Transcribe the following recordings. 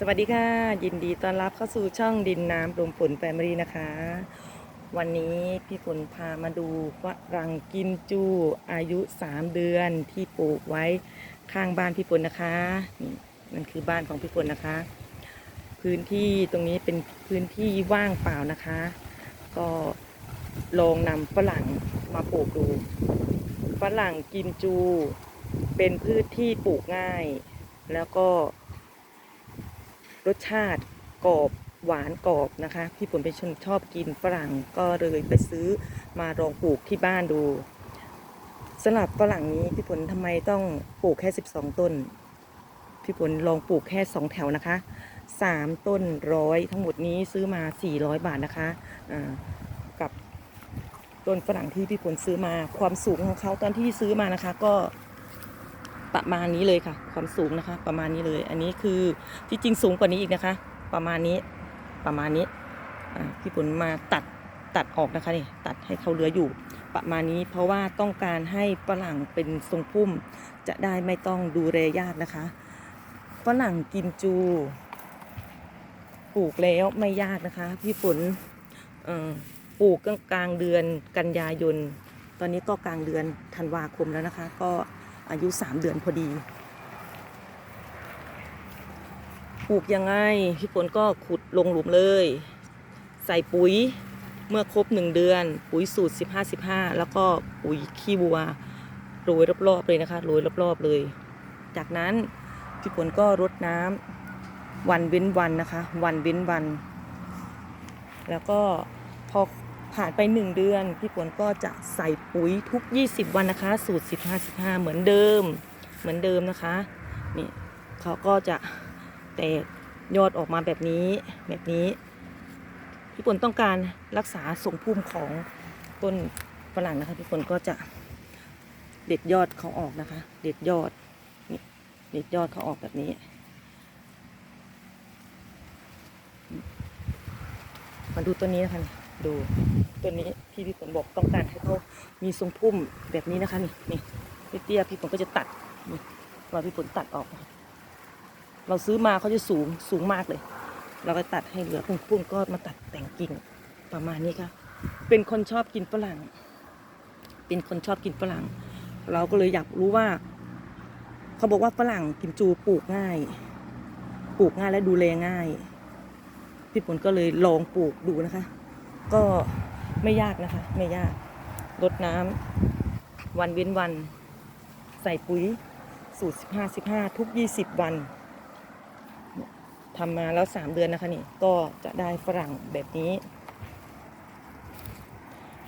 สวัสดีค่ะ ยินดีต้อนรับเข้าสู่ช่องดินน้ำลมฝนแฟมิลี่นะคะ วันนี้พี่ฝนพามาดูฝรั่งกินจูอายุ 3 เดือนที่ปลูกไว้ข้างบ้านพี่ฝนนะคะนี่นั่นคือบ้านของพี่ฝนนะคะ พื้นที่ตรงนี้เป็นพื้นที่ว่างเปล่านะคะ ก็ลองนำฝรั่งมาปลูกดูฝรั่งกินจูเป็นพืชที่ปลูกง่าย แล้วก็ รสชาติกรอบหวานกรอบนะคะ พี่ฝนเป็นคนชอบกินฝรั่งก็เลยไปซื้อมาลองปลูกที่บ้านดูสำหรับฝรั่งนี้พี่ฝนทำไมต้องปลูกแค่ 12 ต้น พี่ฝนลองปลูกแค่ 2 แถวนะคะ 3 ต้นร้อยทั้งหมดนี้ซื้อมา 400 บาทนะคะอ่ากับต้นฝรั่งที่พี่ฝนซื้อมาความสูงของเขาตอนที่ซื้อมานะคะ ก็ ประมาณนี้เลยค่ะ ความสูงนะคะ ประมาณนี้เลย อันนี้คือที่จริงสูงกว่านี้อีกนะคะ ประมาณนี้ประมาณนี้พี่ฝนมาตัดตัดออกนะคะนี่ตัดให้เขาเหลืออยู่ประมาณนี้ เพราะว่าต้องการให้ฝรั่งเป็นทรงพุ่ม จะได้ไม่ต้องดูแลยากนะคะฝรั่งกินจูปลูกแล้วไม่ยากนะคะ พี่ฝนปลูกกลางเดือนกันยายน ตอนนี้ก็กลางเดือนธันวาคมแล้วนะคะ ก็ อายุ 3 เดือนพอดีปลูกยังไงพี่ฝนก็ขุดลงหลุมเลย ใส่ปุ๋ยเมื่อครบ 1 เดือน ปุ๋ยสูตร 15 15 แล้วก็ปุ๋ยขี้วัวโรยรอบๆเลยนะคะโรยรอบๆเลย จากนั้นพี่ฝนก็รดน้ำวันเว้นวันนะคะ วันเว้นวัน แล้วก็พอ ผ่านไป 1 เดือน พี่ฝนก็จะใส่ปุ๋ยทุก 20 วันนะคะ สูตร 15 15 เหมือนเดิม เหมือนเดิมนะคะ นี่เขาก็จะแตกยอดออกมาแบบนี้แบบนี้พี่ฝนต้องการรักษาทรงพุ่มของต้นฝรั่งนะคะพี่ฝนก็จะเด็ดยอดเขาออกนะคะ เด็ดยอดนี่เด็ดยอดเขาออกแบบนี้ มาดูต้นนี้นะคะ ดูต้นนี้ที่พี่ฝนบอกต้องการให้เขามีทรงพุ่มแบบนี้นะคะนี่นี่เตี้ยพี่ฝนก็จะตัดนี่ราพี่ฝนตัดออก เราซื้อมาเขาจะสูงสูงมากเลย เราก็ตัดให้เหลือพุ่มๆก็มาตัดแต่งกิ่งประมาณนี้ค่ะ เป็นคนชอบกินฝรั่ง เป็นคนชอบกินฝรั่ง เราก็เลยอยากรู้ว่า เขาบอกว่าฝรั่งกิมจูปลูกง่าย ปลูกง่ายและดูแลง่าย พี่ฝนก็เลยลองปลูกดูนะคะ ก็ไม่ยากนะคะ ไม่ยากรดน้ำวันเว้นวัน ใส่ปุ๋ยสูตร 15 15 ทุก 20 วันทำมาแล้ว 3 เดือนนะคะนี่ก็จะได้ฝรั่งแบบนี้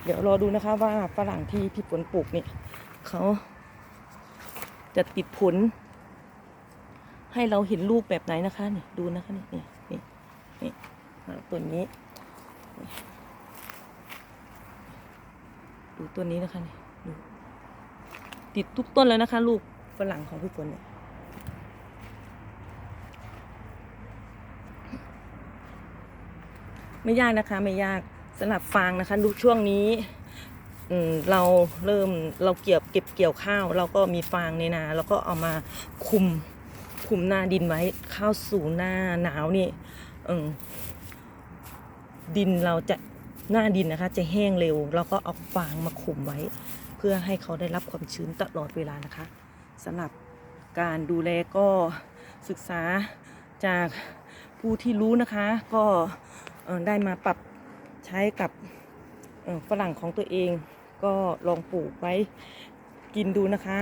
เดี๋ยวรอดูนะคะว่าฝรั่งที่พี่ฝนปลูกเนี่ยเขาจะติดผล ให้เราเห็นลูกแบบไหนนะคะนี่ดูนะคะนี่นี่นี่นี่ตัวนี้ ดูต้นนี้นะคะนี่ดูติดทุกต้นแล้วนะคะ ลูกฝรั่งของพี่ฝนเนี่ยไม่ยากนะคะ ไม่ยากสำหรับฟางนะคะ ดูช่วงนี้เราเริ่มเราเกี่ยวเก็บเกี่ยวข้าว เราก็มีฟางในนาเราก็เอามาคุมคุมหน้าดินไว้ข้าวสู่หน้าหนาวนี่ดินเราจะ หน้าดินนะคะ จะแห้งเร็ว แล้วก็เอาฟางมาคุมไว้ เพื่อให้เขาได้รับความชื้นตลอดเวลานะคะสำหรับการดูแลก็ศึกษาจากผู้ที่รู้นะคะ ก็ได้มาปรับใช้กับฝรั่งของตัวเอง ก็ลองปลูกไว้กินดูนะคะ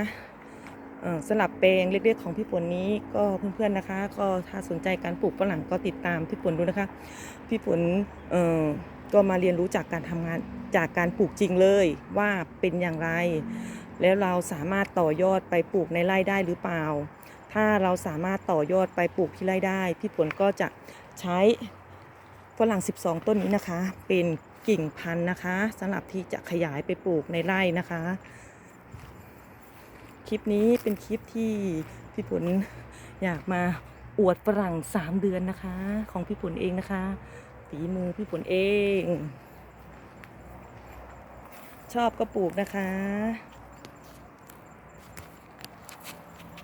สลับแปลงเล็กๆของพี่ฝนนี้ก็เพื่อนๆนะคะ ก็ถ้าสนใจการปลูกฝรั่งก็ติดตามพี่ฝนดูนะคะ พี่ฝนเอ ก็มาเรียนรู้จากการทำงานจากการปลูกจริงเลยว่าเป็นอย่างไร แล้วเราสามารถต่อยอดไปปลูกในไร่ได้หรือเปล่า ถ้าเราสามารถต่อยอดไปปลูกที่ไร่ได้พี่ฝนก็จะใช้ฝรั่ง 12 ต้นนี้นะคะ เป็นกิ่งพันธุ์นะคะสำหรับที่จะขยายไปปลูกในไร่นะคะ คลิปนี้เป็นคลิปที่พี่ฝนอยากมาอวดฝรั่ง 3 เดือนนะคะ ของพี่ฝนเองนะคะ ฝีมือพี่ฝนเอง ชอบก็ปลูกนะคะ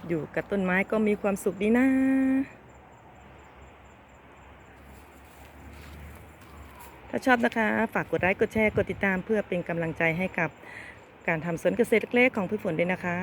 อยู่กับต้นไม้ก็มีความสุขดีนะถ้าชอบนะคะ ฝากกดไลค์กดแชร์กดติดตามเพื่อเป็นกำลังใจให้กับการทำสวนเกษตรเล็กๆของพี่ฝนด้วยนะคะ